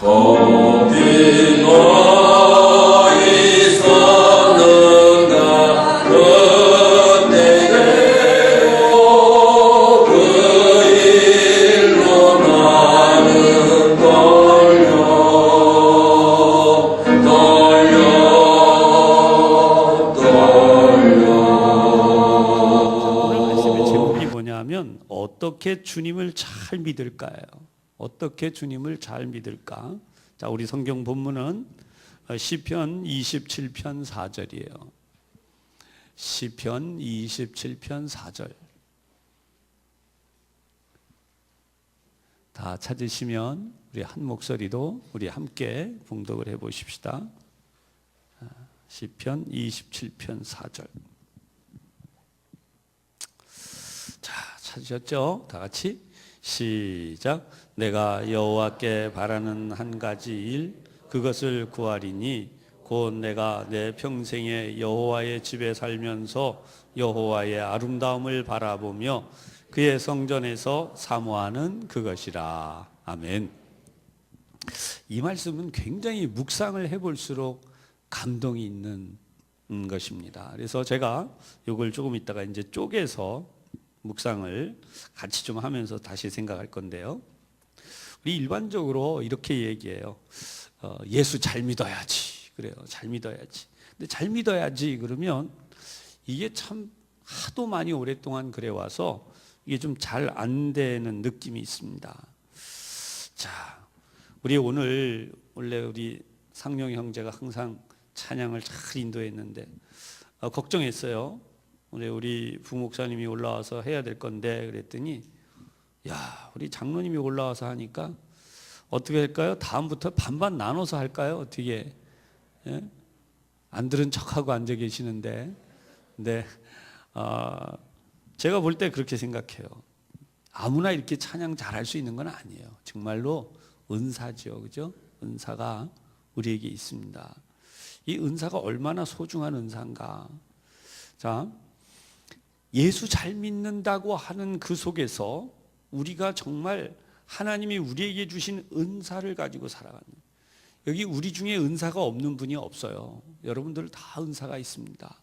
거기 너 있었는가 그때로 그 일로 나는 떨려 떨려 오늘 말씀의 제목이 뭐냐면 어떻게 주님을 잘 믿을까요? 어떻게 주님을 잘 믿을까? 자, 우리 성경 본문은 어, 시편 27편 4절이에요. 시편 27편 4절. 다 찾으시면 우리 한 목소리도 우리 함께 봉독을 해 보십시다. 아, 시편 27편 4절. 자, 찾으셨죠? 다 같이 시작. 내가 여호와께 바라는 한 가지 일 그것을 구하리니 곧 내가 내 평생에 여호와의 집에 살면서 여호와의 아름다움을 바라보며 그의 성전에서 사모하는 그것이라. 아멘. 이 말씀은 굉장히 묵상을 해볼수록 감동이 있는 음, 것입니다. 그래서 제가 이걸 조금 있다가 이제 쪼개서 묵상을 같이 좀 하면서 다시 생각할 건데요. 우리 일반적으로 이렇게 얘기해요. 어, 예수 잘 믿어야지. 그래요. 잘 믿어야지. 근데 잘 믿어야지 그러면 이게 참 하도 많이 오랫동안 그래 와서 이게 좀 잘 안 되는 느낌이 있습니다. 자, 우리 오늘 원래 우리 상용 형제가 항상 찬양을 잘 인도했는데 어, 걱정했어요. 오늘 우리 부목사님이 올라와서 해야 될 건데 그랬더니 야 우리 장로님이 올라와서 하니까 어떻게 할까요? 다음부터 반반 나눠서 할까요? 어떻게 예? 안 들은 척하고 앉아 계시는데 근데 아, 제가 볼 때 그렇게 생각해요. 아무나 이렇게 찬양 잘할 수 있는 건 아니에요. 정말로 은사죠, 그죠? 은사가 우리에게 있습니다. 이 은사가 얼마나 소중한 은사인가. 자, 예수 잘 믿는다고 하는 그 속에서 우리가 정말 하나님이 우리에게 주신 은사를 가지고 살아가는 여기 우리 중에 은사가 없는 분이 없어요. 여러분들 다 은사가 있습니다.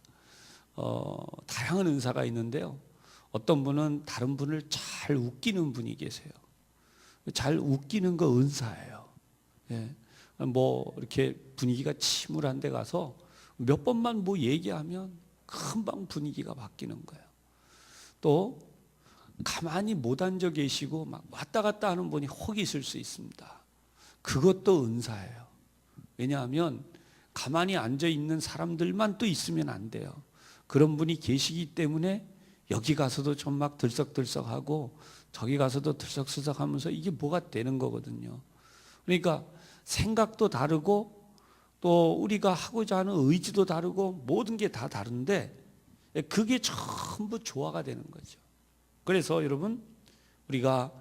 어, 다양한 은사가 있는데요. 어떤 분은 다른 분을 잘 웃기는 분이 계세요. 잘 웃기는 거 은사예요. 예. 뭐 이렇게 분위기가 침울한 데 가서 몇 번만 뭐 얘기하면 금방 분위기가 바뀌는 거예요. 또 가만히 못 앉아 계시고 막 왔다 갔다 하는 분이 혹 있을 수 있습니다. 그것도 은사예요. 왜냐하면 가만히 앉아 있는 사람들만 또 있으면 안 돼요. 그런 분이 계시기 때문에 여기 가서도 좀 막 들썩들썩하고 저기 가서도 들썩들썩하면서 이게 뭐가 되는 거거든요. 그러니까 생각도 다르고 또 우리가 하고자 하는 의지도 다르고 모든 게 다 다른데 그게 전부 조화가 되는 거죠. 그래서 여러분 우리가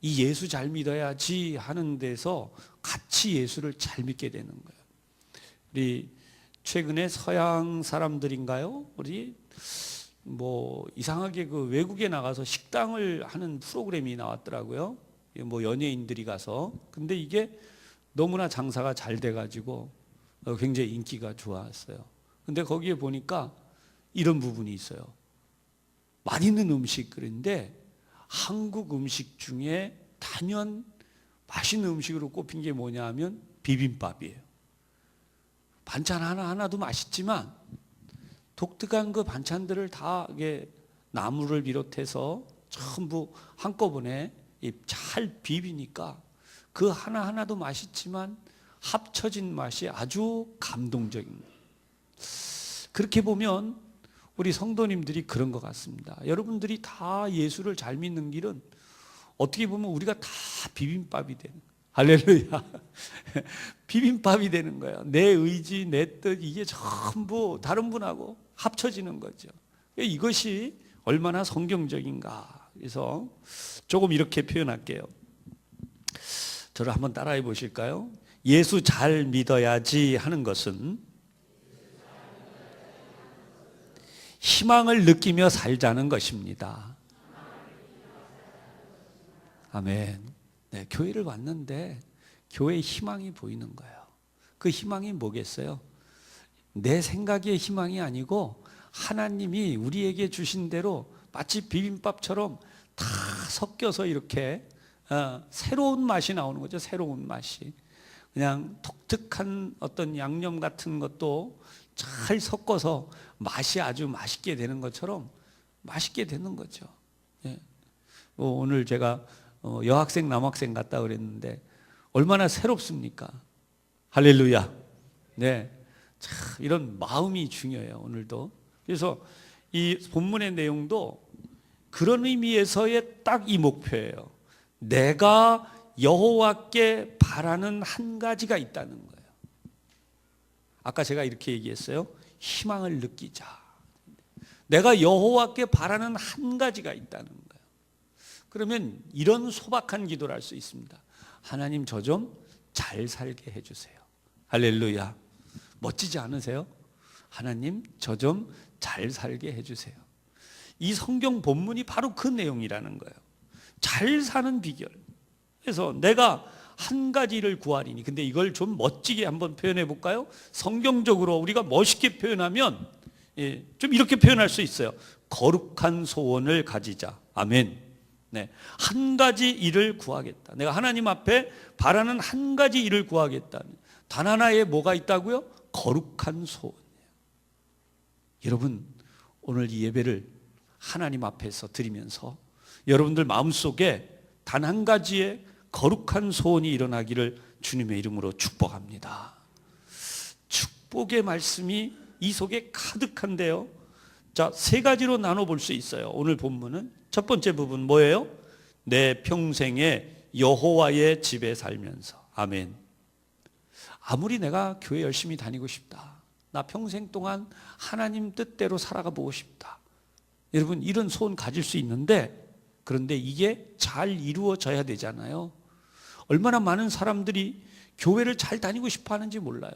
이 예수 잘 믿어야지 하는 데서 같이 예수를 잘 믿게 되는 거예요. 우리 최근에 서양 사람들인가요? 우리 뭐 이상하게 그 외국에 나가서 식당을 하는 프로그램이 나왔더라고요. 뭐 연예인들이 가서 근데 이게 너무나 장사가 잘 돼가지고 어, 굉장히 인기가 좋았어요. 근데 거기에 보니까 이런 부분이 있어요. 맛있는 음식들인데 한국 음식 중에 단연 맛있는 음식으로 꼽힌 게 뭐냐 하면 비빔밥이에요. 반찬 하나하나도 맛있지만 독특한 그 반찬들을 다 이게 나물을 비롯해서 전부 한꺼번에 이잘 비비니까 그 하나하나도 맛있지만 합쳐진 맛이 아주 감동적인 거예요. 그렇게 보면 우리 성도님들이 그런 것 같습니다. 여러분들이 다 예수를 잘 믿는 길은 어떻게 보면 우리가 다 비빔밥이 되는. 할렐루야. 비빔밥이 되는 거예요. 내 의지, 내 뜻, 이게 전부 다른 분하고 합쳐지는 거죠. 이것이 얼마나 성경적인가. 그래서 조금 이렇게 표현할게요. 저를 한번 따라해 보실까요? 예수 잘 믿어야지 하는 것은 희망을 느끼며 살자는 것입니다. 아멘. 네, 교회를 왔는데 교회의 희망이 보이는 거예요. 그 희망이 뭐겠어요? 내 생각의 희망이 아니고 하나님이 우리에게 주신 대로 마치 비빔밥처럼 다 섞여서 이렇게 어, 새로운 맛이 나오는 거죠. 새로운 맛이. 그냥 독특한 어떤 양념 같은 것도 잘 섞어서 맛이 아주 맛있게 되는 것처럼 맛있게 되는 거죠. 예. 뭐 오늘 제가 어, 여학생 남학생 갔다 그랬는데 얼마나 새롭습니까? 할렐루야. 네. 참 이런 마음이 중요해요. 오늘도. 그래서 이 본문의 내용도 그런 의미에서의 딱 이 목표예요. 내가 여호와께 바라는 한 가지가 있다는 거예요. 아까 제가 이렇게 얘기했어요. 희망을 느끼자. 내가 여호와께 바라는 한 가지가 있다는 거예요. 그러면 이런 소박한 기도를 할 수 있습니다. 하나님 저 좀 잘 살게 해주세요. 할렐루야. 멋지지 않으세요? 하나님 저 좀 잘 살게 해주세요. 이 성경 본문이 바로 그 내용이라는 거예요. 잘 사는 비결. 그래서 내가 한 가지를 구하리니. 근데 이걸 좀 멋지게 한번 표현해 볼까요? 성경적으로 우리가 멋있게 표현하면 예, 좀 이렇게 표현할 수 있어요. 거룩한 소원을 가지자. 아멘. 네. 한 가지 일을 구하겠다. 내가 하나님 앞에 바라는 한 가지 일을 구하겠다. 단 하나에 뭐가 있다고요? 거룩한 소원이에요. 여러분, 오늘 이 예배를 하나님 앞에서 드리면서 여러분들 마음속에 단 한 가지의 거룩한 소원이 일어나기를 주님의 이름으로 축복합니다. 축복의 말씀이 이 속에 가득한데요. 자, 세 가지로 나눠 볼 수 있어요. 오늘 본문은 첫 번째 부분 뭐예요? 내 평생에 여호와의 집에 살면서. 아멘. 아무리 내가 교회 열심히 다니고 싶다. 나 평생 동안 하나님 뜻대로 살아가 보고 싶다. 여러분 이런 소원 가질 수 있는데 그런데 이게 잘 이루어져야 되잖아요. 얼마나 많은 사람들이 교회를 잘 다니고 싶어 하는지 몰라요.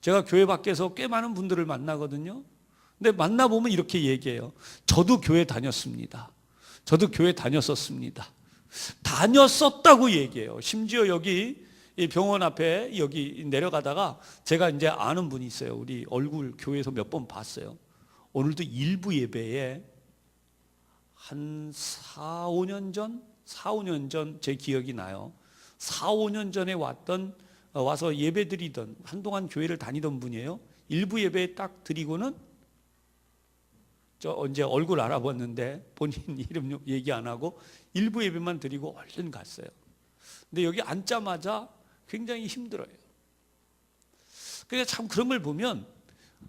제가 교회 밖에서 꽤 많은 분들을 만나거든요. 근데 만나보면 이렇게 얘기해요. 저도 교회 다녔습니다. 저도 교회 다녔었습니다. 다녔었다고 얘기해요. 심지어 여기 이 병원 앞에 여기 내려가다가 제가 이제 아는 분이 있어요. 우리 얼굴 교회에서 몇 번 봤어요. 오늘도 일부 예배에 한 4, 5년 전, 4, 5년 전 제 기억이 나요. 4, 5년 전에 왔던 어, 와서 예배 드리던 한동안 교회를 다니던 분이에요. 일부 예배에 딱 드리고는 저 언제 얼굴 알아봤는데 본인 이름 얘기 안 하고 일부 예배만 드리고 얼른 갔어요. 근데 여기 앉자마자 굉장히 힘들어요. 그러니까 참 그런 걸 보면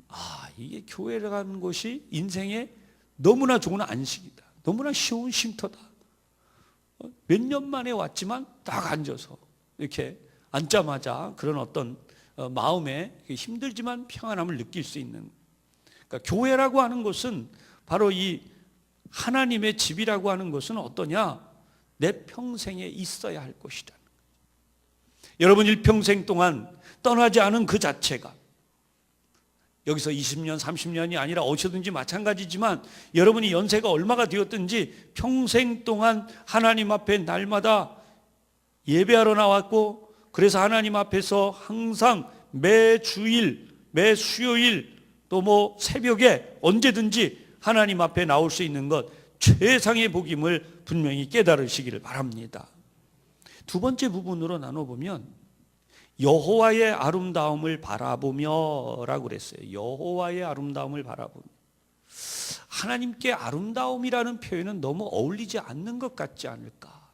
아 이게 교회라는 곳이 인생에 너무나 좋은 안식이다. 너무나 쉬운 쉼터다. 어, 몇년 만에 왔지만 딱 앉아서 이렇게 앉자마자 그런 어떤 어, 마음에 힘들지만 평안함을 느낄 수 있는 그러니까 교회라고 하는 것은 바로 이 하나님의 집이라고 하는 것은 어떠냐? 내 평생에 있어야 할 것이다. 여러분 일평생 동안 떠나지 않은 그 자체가 여기서 20년, 30년이 아니라 어디서든지 마찬가지지만 여러분이 연세가 얼마가 되었든지 평생 동안 하나님 앞에 날마다 예배하러 나왔고 그래서 하나님 앞에서 항상 매 주일, 매 수요일 또 뭐 새벽에 언제든지 하나님 앞에 나올 수 있는 것 최상의 복임을 분명히 깨달으시기를 바랍니다. 두 번째 부분으로 나눠보면 여호와의 아름다움을 바라보며라고 그랬어요. 여호와의 아름다움을 바라보며. 하나님께 아름다움이라는 표현은 너무 어울리지 않는 것 같지 않을까?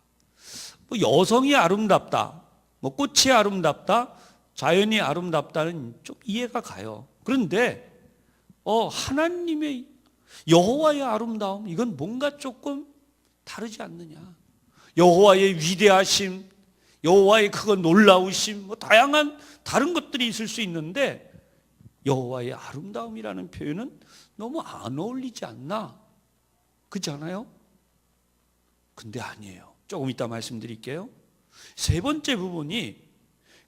뭐 여성이 아름답다, 뭐 꽃이 아름답다, 자연이 아름답다는 좀 이해가 가요. 그런데 어 하나님의 여호와의 아름다움 이건 뭔가 조금 다르지 않느냐? 여호와의 위대하심, 여호와의 그거 놀라우심, 뭐 다양한 다른 것들이 있을 수 있는데 여호와의 아름다움이라는 표현은 너무 안 어울리지 않나? 그렇지 않아요? 근데 아니에요. 조금 이따 말씀드릴게요. 세 번째 부분이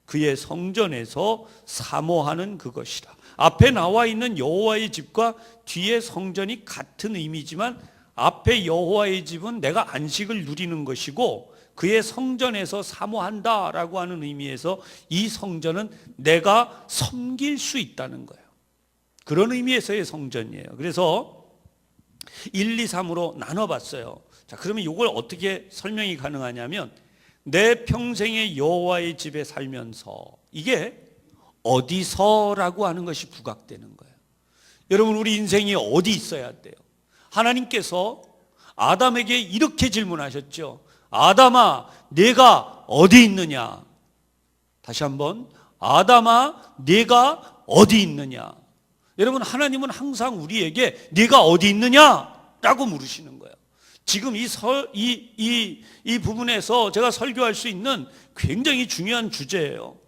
그의 성전에서 사모하는 그것이라. 앞에 나와 있는 여호와의 집과 뒤에 성전이 같은 의미지만 앞에 여호와의 집은 내가 안식을 누리는 것이고 그의 성전에서 사모한다라고 하는 의미에서 이 성전은 내가 섬길 수 있다는 거예요. 그런 의미에서의 성전이에요. 그래서 1, 2, 3으로 나눠봤어요. 자, 그러면 이걸 어떻게 설명이 가능하냐면 내 평생의 여호와의 집에 살면서 이게 어디서라고 하는 것이 부각되는 거예요. 여러분 우리 인생이 어디 있어야 돼요? 하나님께서 아담에게 이렇게 질문하셨죠. 아담아, 내가 어디 있느냐? 다시 한번 아담아, 내가 어디 있느냐? 여러분 하나님은 항상 우리에게 네가 어디 있느냐라고 물으시는 거예요. 지금 이, 설, 이, 이, 이 부분에서 제가 설교할 수 있는 굉장히 중요한 주제예요.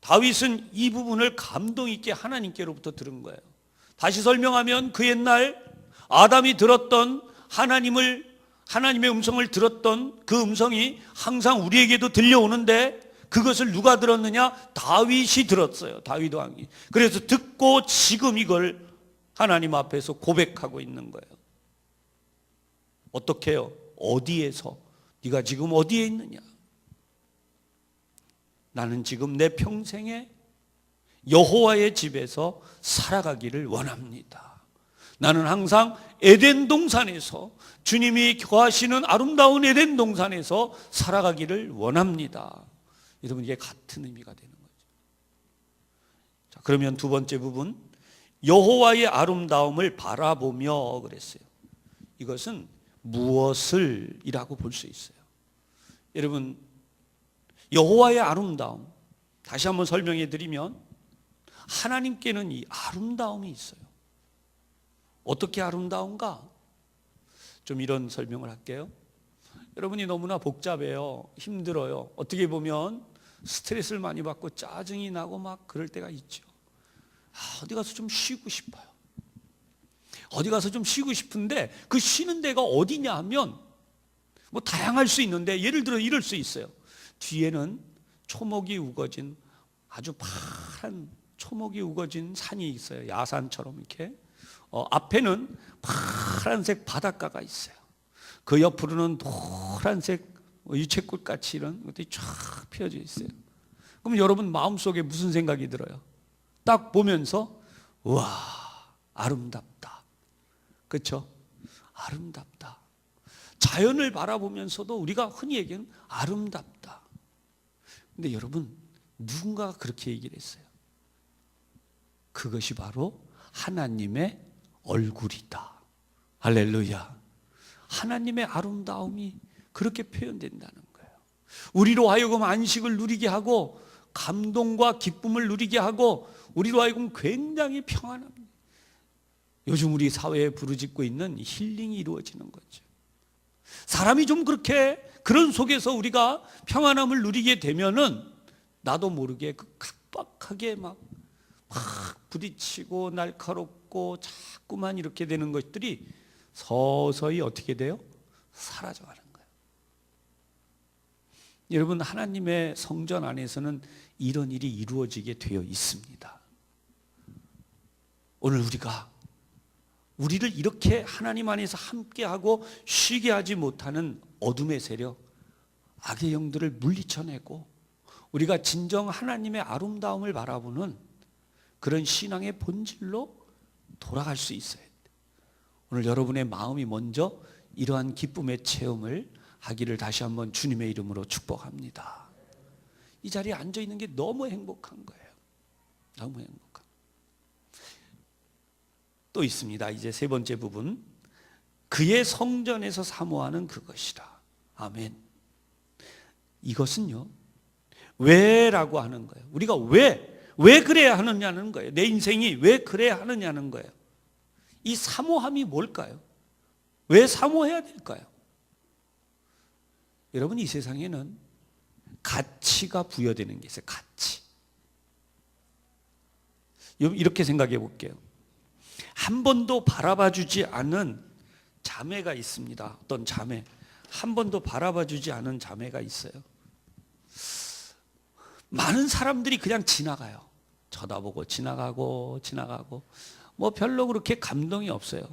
다윗은 이 부분을 감동 있게 하나님께로부터 들은 거예요. 다시 설명하면 그 옛날 아담이 들었던 하나님을 하나님의 음성을 들었던 그 음성이 항상 우리에게도 들려오는데 그것을 누가 들었느냐? 다윗이 들었어요. 다윗 왕이. 그래서 듣고 지금 이걸 하나님 앞에서 고백하고 있는 거예요. 어떻게 해요? 어디에서? 네가 지금 어디에 있느냐? 나는 지금 내 평생에 여호와의 집에서 살아가기를 원합니다. 나는 항상 에덴 동산에서 주님이 거하시는 아름다운 에덴 동산에서 살아가기를 원합니다. 여러분 이게 같은 의미가 되는 거죠. 자, 그러면 두 번째 부분 여호와의 아름다움을 바라보며 그랬어요. 이것은 무엇을이라고 볼 수 있어요. 여러분 여호와의 아름다움 다시 한번 설명해 드리면 하나님께는 이 아름다움이 있어요. 어떻게 아름다운가? 좀 이런 설명을 할게요. 여러분이 너무나 복잡해요. 힘들어요. 어떻게 보면 스트레스를 많이 받고 짜증이 나고 막 그럴 때가 있죠. 아, 어디 가서 좀 쉬고 싶어요. 어디 가서 좀 쉬고 싶은데 그 쉬는 데가 어디냐 하면 뭐 다양할 수 있는데 예를 들어 이럴 수 있어요. 뒤에는 초목이 우거진 아주 파란 초목이 우거진 산이 있어요. 야산처럼 이렇게. 어, 앞에는 파란색 바닷가가 있어요. 그 옆으로는 노란색 유채꽃 같이 이런 것들이 쫙 피어져 있어요. 그럼 여러분 마음속에 무슨 생각이 들어요? 딱 보면서 와 아름답다. 그렇죠? 아름답다. 자연을 바라보면서도 우리가 흔히 얘기하는 아름답다. 근데 여러분 누군가가 그렇게 얘기를 했어요. 그것이 바로 하나님의 얼굴이다. 할렐루야. 하나님의 아름다움이 그렇게 표현된다는 거예요. 우리로 하여금 안식을 누리게 하고 감동과 기쁨을 누리게 하고 우리로 하여금 굉장히 평안합니다. 요즘 우리 사회에 부르짖고 있는 힐링이 이루어지는 거죠. 사람이 좀 그렇게 그런 속에서 우리가 평안함을 누리게 되면은 나도 모르게 그 각박하게 막, 막 부딪히고 날카롭고 자꾸만 이렇게 되는 것들이 서서히 어떻게 돼요? 사라져가는 거예요. 여러분 하나님의 성전 안에서는 이런 일이 이루어지게 되어 있습니다. 오늘 우리가 우리를 이렇게 하나님 안에서 함께하고 쉬게 하지 못하는 어둠의 세력, 악의 영들을 물리쳐내고 우리가 진정 하나님의 아름다움을 바라보는 그런 신앙의 본질로 돌아갈 수 있어야 돼. 오늘 여러분의 마음이 먼저 이러한 기쁨의 체험을 하기를 다시 한번 주님의 이름으로 축복합니다. 이 자리에 앉아 있는 게 너무 행복한 거예요. 너무 행복한. 또 있습니다. 이제 세 번째 부분. 그의 성전에서 사모하는 그것이라. 아멘. 이것은요. 왜라고 하는 거예요. 우리가 왜, 왜 그래야 하느냐는 거예요. 내 인생이 왜 그래야 하느냐는 거예요. 이 사모함이 뭘까요? 왜 사모해야 될까요? 여러분, 이 세상에는 가치가 부여되는 게 있어요. 가치. 이렇게 생각해 볼게요. 한 번도 바라봐 주지 않은 자매가 있습니다. 어떤 자매. 한 번도 바라봐 주지 않은 자매가 있어요. 많은 사람들이 그냥 지나가요. 쳐다보고 지나가고 지나가고 뭐 별로 그렇게 감동이 없어요.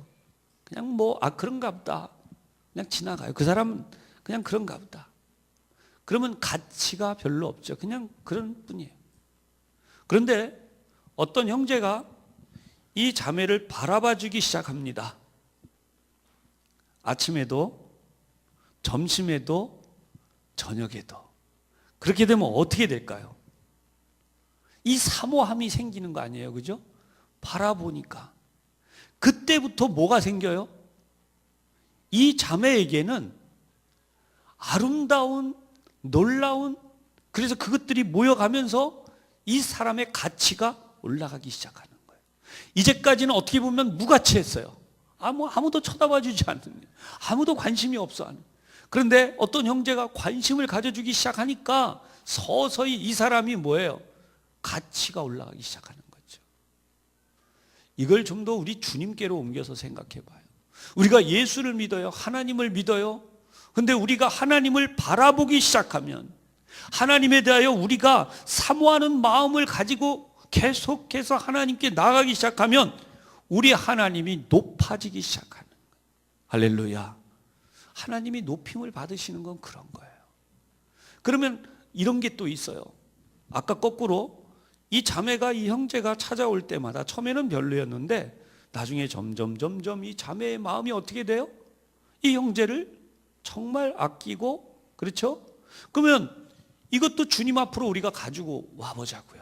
그냥 뭐 아 그런가 보다. 그냥 지나가요. 그 사람은 그냥 그런가 보다. 그러면 가치가 별로 없죠. 그냥 그런 뿐이에요. 그런데 어떤 형제가 이 자매를 바라봐 주기 시작합니다. 아침에도, 점심에도, 저녁에도. 그렇게 되면 어떻게 될까요? 이 사모함이 생기는 거 아니에요. 그죠? 바라보니까. 그때부터 뭐가 생겨요? 이 자매에게는 아름다운, 놀라운, 그래서 그것들이 모여가면서 이 사람의 가치가 올라가기 시작하는 거예요. 이제까지는 어떻게 보면 무가치했어요. 아무, 아무도 쳐다봐 주지 않는, 아무도 관심이 없어 하는. 그런데 어떤 형제가 관심을 가져주기 시작하니까 서서히 이 사람이 뭐예요? 가치가 올라가기 시작하는 거죠. 이걸 좀 더 우리 주님께로 옮겨서 생각해 봐요. 우리가 예수를 믿어요. 하나님을 믿어요. 근데 우리가 하나님을 바라보기 시작하면 하나님에 대하여 우리가 사모하는 마음을 가지고 계속해서 하나님께 나가기 시작하면 우리 하나님이 높아지기 시작하는 거예요. 할렐루야. 하나님이 높임을 받으시는 건 그런 거예요. 그러면 이런 게 또 있어요. 아까 거꾸로 이 자매가 이 형제가 찾아올 때마다 처음에는 별로였는데 나중에 점점 점점 이 자매의 마음이 어떻게 돼요? 이 형제를 정말 아끼고 그렇죠? 그러면 이것도 주님 앞으로 우리가 가지고 와 보자고요.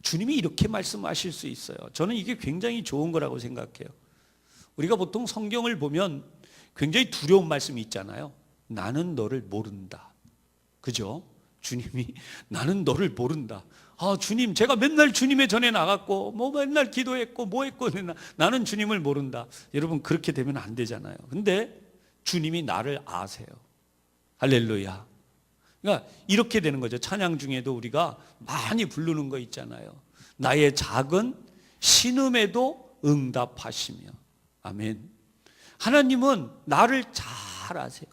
주님이 이렇게 말씀하실 수 있어요. 저는 이게 굉장히 좋은 거라고 생각해요. 우리가 보통 성경을 보면 굉장히 두려운 말씀이 있잖아요. 나는 너를 모른다. 그죠? 주님이 나는 너를 모른다. 아, 주님, 제가 맨날 주님의 전에 나갔고, 뭐 맨날 기도했고, 뭐 했고, 나- 나는 주님을 모른다. 여러분, 그렇게 되면 안 되잖아요. 근데 주님이 나를 아세요. 할렐루야. 그러니까 이렇게 되는 거죠. 찬양 중에도 우리가 많이 부르는 거 있잖아요. 나의 작은 신음에도 응답하시며. 아멘. 하나님은 나를 잘 아세요.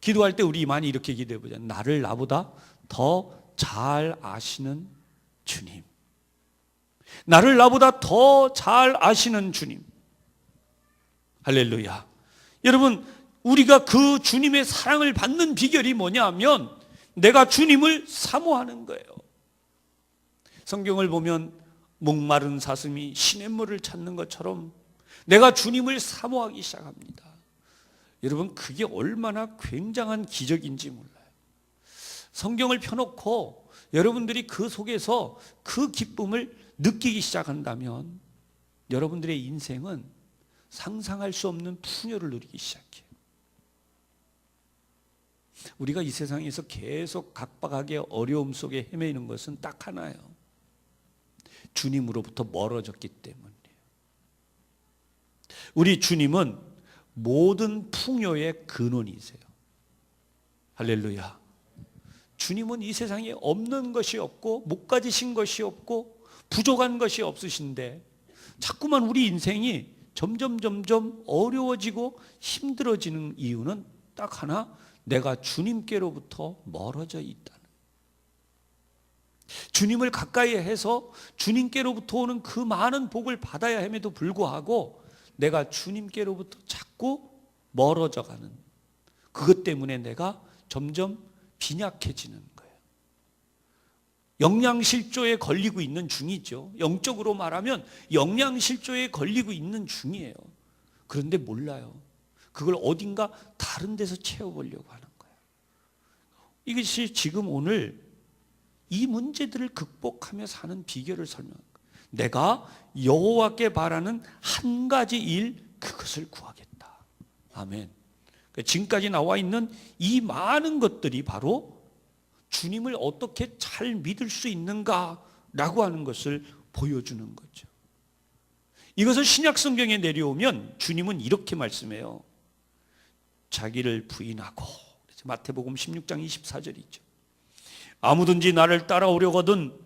기도할 때 우리 많이 이렇게 기도해 보자. 나를 나보다 더 잘 아시는 주님. 나를 나보다 더 잘 아시는 주님. 할렐루야. 여러분, 우리가 그 주님의 사랑을 받는 비결이 뭐냐면 내가 주님을 사모하는 거예요. 성경을 보면 목마른 사슴이 시냇물을 찾는 것처럼 내가 주님을 사모하기 시작합니다. 여러분, 그게 얼마나 굉장한 기적인지 몰라요. 성경을 펴놓고 여러분들이 그 속에서 그 기쁨을 느끼기 시작한다면 여러분들의 인생은 상상할 수 없는 풍요를 누리기 시작해요. 우리가 이 세상에서 계속 각박하게 어려움 속에 헤매는 것은 딱 하나예요. 주님으로부터 멀어졌기 때문이에요. 우리 주님은 모든 풍요의 근원이세요. 할렐루야. 주님은 이 세상에 없는 것이 없고 못 가지신 것이 없고 부족한 것이 없으신데 자꾸만 우리 인생이 점점 점점 어려워지고 힘들어지는 이유는 딱 하나 내가 주님께로부터 멀어져 있다는. 주님을 가까이 해서 주님께로부터 오는 그 많은 복을 받아야 함에도 불구하고 내가 주님께로부터 자꾸 멀어져 가는 그것 때문에 내가 점점 빈약해지는 거예요. 영양실조에 걸리고 있는 중이죠. 영적으로 말하면 영양실조에 걸리고 있는 중이에요. 그런데 몰라요. 그걸 어딘가 다른 데서 채워보려고 하는 거예요. 이것이 지금 오늘 이 문제들을 극복하며 사는 비결을 거예요. 내가 여호와께 바라는 한 가지 일 그것을 구하겠다. 아멘. 그러니까 지금까지 나와 있는 이 많은 것들이 바로 주님을 어떻게 잘 믿을 수 있는가라고 하는 것을 보여주는 거죠. 이것을 신약 성경에 내려오면 주님은 이렇게 말씀해요. 자기를 부인하고 마태복음 16장 24절이죠. 아무든지 나를 따라오려거든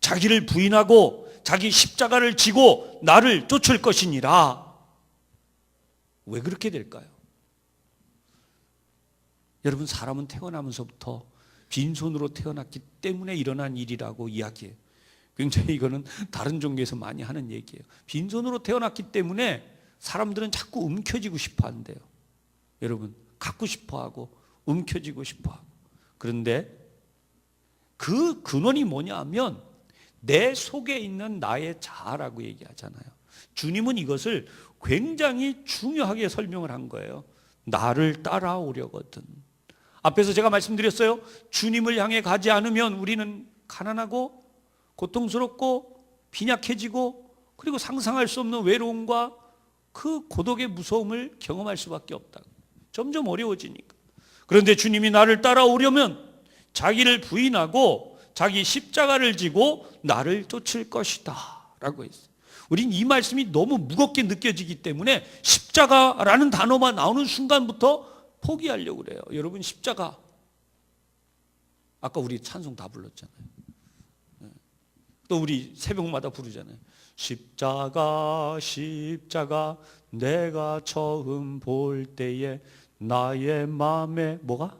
자기를 부인하고 자기 십자가를 지고 나를 쫓을 것이니라. 왜 그렇게 될까요? 여러분 사람은 태어나면서부터 빈손으로 태어났기 때문에 일어난 일이라고 이야기해요. 굉장히 이거는 다른 종교에서 많이 하는 얘기예요. 빈손으로 태어났기 때문에 사람들은 자꾸 움켜쥐고 싶어 한대요. 여러분 갖고 싶어 하고 움켜쥐고 싶어 하고. 그런데 그 근원이 뭐냐 하면 내 속에 있는 나의 자아라고 얘기하잖아요. 주님은 이것을 굉장히 중요하게 설명을 한 거예요. 나를 따라오려거든. 앞에서 제가 말씀드렸어요. 주님을 향해 가지 않으면 우리는 가난하고 고통스럽고 빈약해지고 그리고 상상할 수 없는 외로움과 그 고독의 무서움을 경험할 수밖에 없다. 점점 어려워지니까. 그런데 주님이 나를 따라오려면 자기를 부인하고 자기 십자가를 지고 나를 쫓을 것이다. 라고 했어요. 우린 이 말씀이 너무 무겁게 느껴지기 때문에 십자가라는 단어만 나오는 순간부터 포기하려고 그래요. 여러분 십자가 아까 우리 찬송 다 불렀잖아요. 네. 또 우리 새벽마다 부르잖아요. 십자가 십자가 내가 처음 볼 때에 나의 마음에 뭐가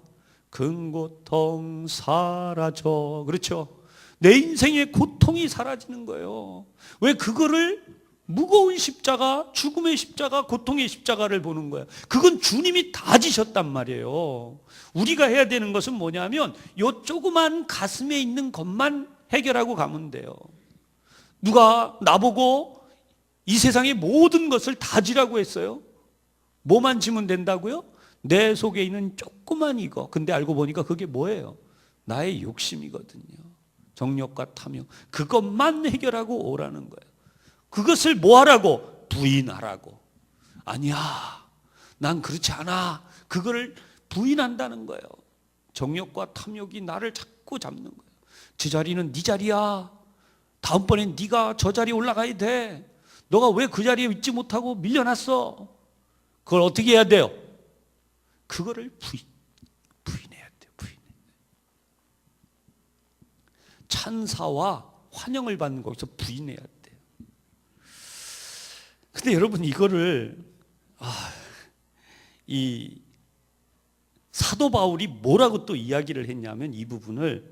근 고통 사라져. 그렇죠? 내 인생의 고통이 사라지는 거예요. 왜 그거를 무거운 십자가, 죽음의 십자가, 고통의 십자가를 보는 거예요. 그건 주님이 다 지셨단 말이에요. 우리가 해야 되는 것은 뭐냐면 요 조그만 가슴에 있는 것만 해결하고 가면 돼요. 누가 나보고 이 세상의 모든 것을 다 지라고 했어요? 뭐만 지면 된다고요? 내 속에 있는 조그만 이거. 근데 알고 보니까 그게 뭐예요? 나의 욕심이거든요. 정욕과 탐욕. 그것만 해결하고 오라는 거예요. 그것을 뭐 하라고? 부인하라고. 아니야. 난 그렇지 않아. 그거를 부인한다는 거예요. 정욕과 탐욕이 나를 자꾸 잡는 거예요. 저 자리는 네 자리야. 다음번엔 네가 저 자리에 올라가야 돼. 너가 왜 그 자리에 있지 못하고 밀려났어? 그걸 어떻게 해야 돼요? 그거를 부인, 부인해야 돼요. 부인. 찬사와 환영을 받는 거기서 부인해야 돼요. 근데 여러분 이거를 아, 이 사도 바울이 뭐라고 또 이야기를 했냐면 이 부분을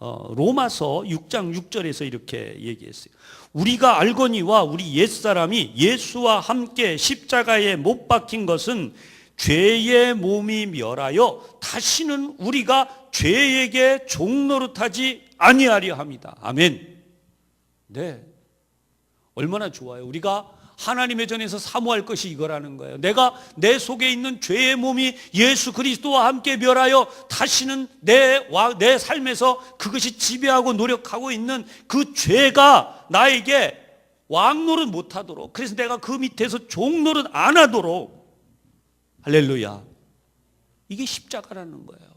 어, 로마서 6장 6절에서 이렇게 얘기했어요. 우리가 알거니와 우리 옛사람이 예수와 함께 십자가에 못 박힌 것은 죄의 몸이 멸하여 다시는 우리가 죄에게 종노릇하지 아니하려 합니다. 아멘. 네. 얼마나 좋아요. 우리가 하나님의 전에서 사모할 것이 이거라는 거예요. 내가 내 속에 있는 죄의 몸이 예수 그리스도와 함께 멸하여 다시는 내, 내 삶에서 그것이 지배하고 노력하고 있는 그 죄가 나에게 왕노릇 못하도록 그래서 내가 그 밑에서 종노릇 안 하도록 할렐루야. 이게 십자가라는 거예요.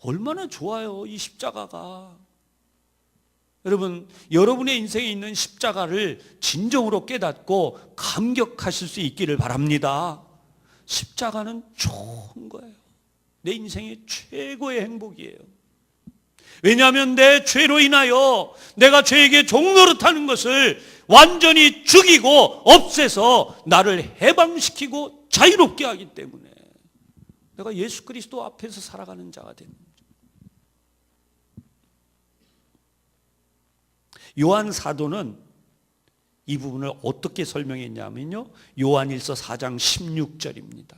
얼마나 좋아요, 이 십자가가. 여러분, 여러분의 인생에 있는 십자가를 진정으로 깨닫고 감격하실 수 있기를 바랍니다. 십자가는 좋은 거예요. 내 인생의 최고의 행복이에요. 왜냐하면 내 죄로 인하여 내가 죄에게 종노릇하는 것을 완전히 죽이고 없애서 나를 해방시키고 자유롭게 하기 때문에 내가 예수 그리스도 앞에서 살아가는 자가 되는 거죠. 요한 사도는 이 부분을 어떻게 설명했냐면요. 요한일서 4장 16절입니다.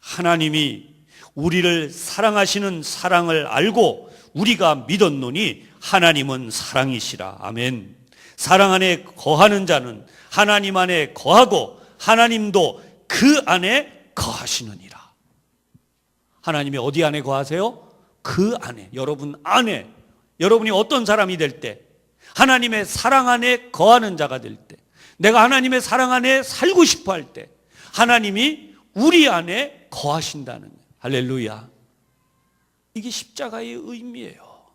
하나님이 우리를 사랑하시는 사랑을 알고 우리가 믿었노니 하나님은 사랑이시라. 아멘. 사랑 안에 거하는 자는 하나님 안에 거하고 하나님도 그 안에 거하시느니라. 하나님이 어디 안에 거하세요? 그 안에, 여러분 안에. 여러분이 어떤 사람이 될 때, 하나님의 사랑 안에 거하는 자가 될 때, 내가 하나님의 사랑 안에 살고 싶어 할 때, 하나님이 우리 안에 거하신다는 거예요. 할렐루야. 이게 십자가의 의미예요.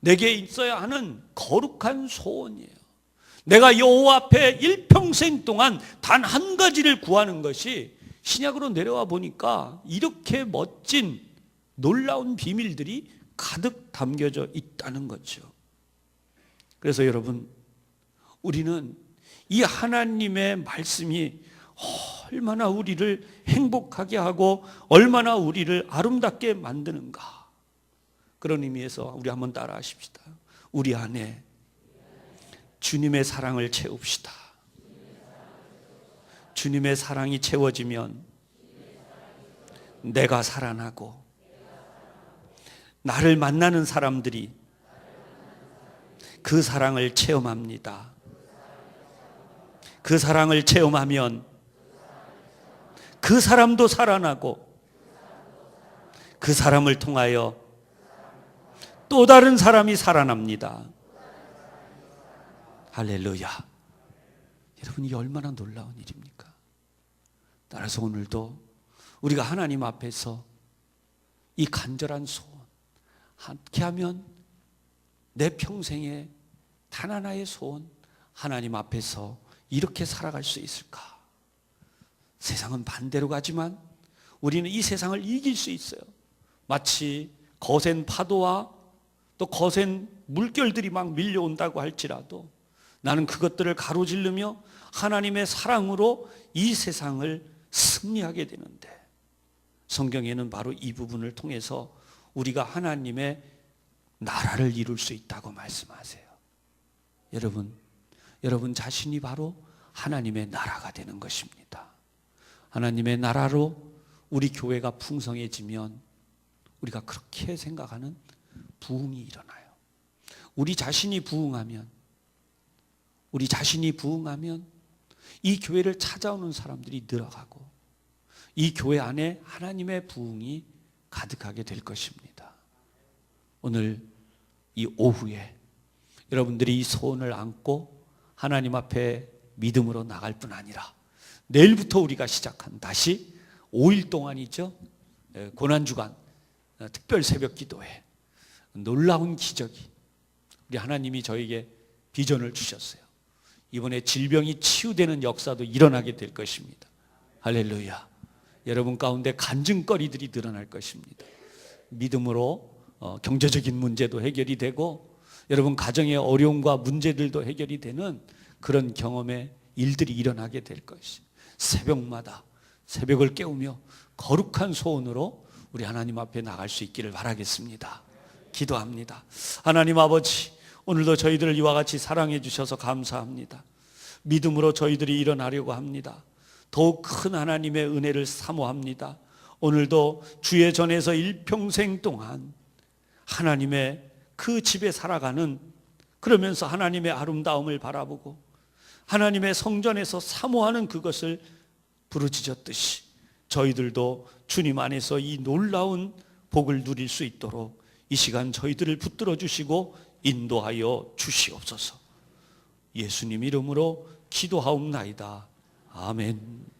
내게 있어야 하는 거룩한 소원이에요. 내가 여호와 앞에 일평생 동안 단 한 가지를 구하는 것이 신약으로 내려와 보니까 이렇게 멋진 놀라운 비밀들이 가득 담겨져 있다는 거죠. 그래서 여러분, 우리는 이 하나님의 말씀이 얼마나 우리를 행복하게 하고 얼마나 우리를 아름답게 만드는가. 그런 의미에서 우리 한번 따라 하십시다. 우리 안에 주님의 사랑을 채웁시다. 주님의 사랑이 채워지면 내가 살아나고 나를 만나는 사람들이 그 사랑을 체험합니다. 그 사랑을 체험하면 그 사람도 살아나고 그 사람을 통하여 또 다른 사람이 살아납니다. 할렐루야. 여러분, 이게 얼마나 놀라운 일입니까? 따라서 오늘도 우리가 하나님 앞에서 이 간절한 소원, 함께 하면 내 평생에 단 하나의 소원, 하나님 앞에서 이렇게 살아갈 수 있을까? 세상은 반대로 가지만 우리는 이 세상을 이길 수 있어요. 마치 거센 파도와 또 거센 물결들이 막 밀려온다고 할지라도 나는 그것들을 가로질르며 하나님의 사랑으로 이 세상을 승리하게 되는데 성경에는 바로 이 부분을 통해서 우리가 하나님의 나라를 이룰 수 있다고 말씀하세요. 여러분, 여러분 자신이 바로 하나님의 나라가 되는 것입니다. 하나님의 나라로 우리 교회가 풍성해지면 우리가 그렇게 생각하는 부흥이 일어나요. 우리 자신이 부흥하면 우리 자신이 부흥하면 이 교회를 찾아오는 사람들이 늘어가고 이 교회 안에 하나님의 부흥이 가득하게 될 것입니다. 오늘 이 오후에 여러분들이 이 소원을 안고 하나님 앞에 믿음으로 나갈 뿐 아니라 내일부터 우리가 시작한 다시 5일 동안이죠. 예, 고난주간 어, 특별 새벽 기도회 놀라운 기적이 우리 하나님이 저에게 비전을 주셨어요. 이번에 질병이 치유되는 역사도 일어나게 될 것입니다. 할렐루야. 여러분 가운데 간증거리들이 늘어날 것입니다. 믿음으로 어, 경제적인 문제도 해결이 되고 여러분 가정의 어려움과 문제들도 해결이 되는 그런 경험의 일들이 일어나게 될 것이 새벽마다 새벽을 깨우며 거룩한 소원으로 우리 하나님 앞에 나갈 수 있기를 바라겠습니다. 기도합니다. 하나님 아버지 오늘도 저희들을 이와 같이 사랑해 주셔서 감사합니다. 믿음으로 저희들이 일어나려고 합니다. 더욱 큰 하나님의 은혜를 사모합니다. 오늘도 주의 전에서 일평생 동안 하나님의 그 집에 살아가는 그러면서 하나님의 아름다움을 바라보고 하나님의 성전에서 사모하는 그것을 부르짖었듯이 저희들도 주님 안에서 이 놀라운 복을 누릴 수 있도록 이 시간 저희들을 붙들어 주시고 인도하여 주시옵소서. 예수님 이름으로 기도하옵나이다. 아멘.